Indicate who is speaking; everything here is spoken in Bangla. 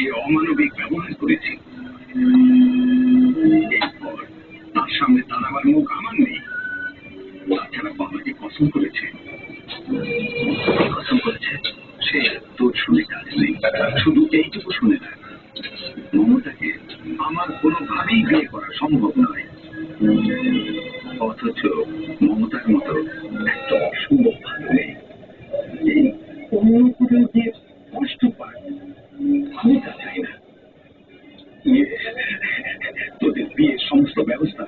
Speaker 1: যে অমানবিক ব্যবহার করেছি, এরপর তার সামনে আমার মুখ আমার নেই। তাছাড়া বাবাকে কসম করেছে। কসম করেছে, সে তোর শুনে কাজ নেই। শুধু এইটুকু শুনে রাখ মমতাকে আমার কোনোভাবেই বিয়ে করা সম্ভব নয়। অথচ মমতার মতো একটা অসম্ভব ভালো নেই এই অন্য কোথাও গিয়ে আমি তা চাই না ইয়ে, তোদের বিয়ের সমস্ত ব্যবস্থা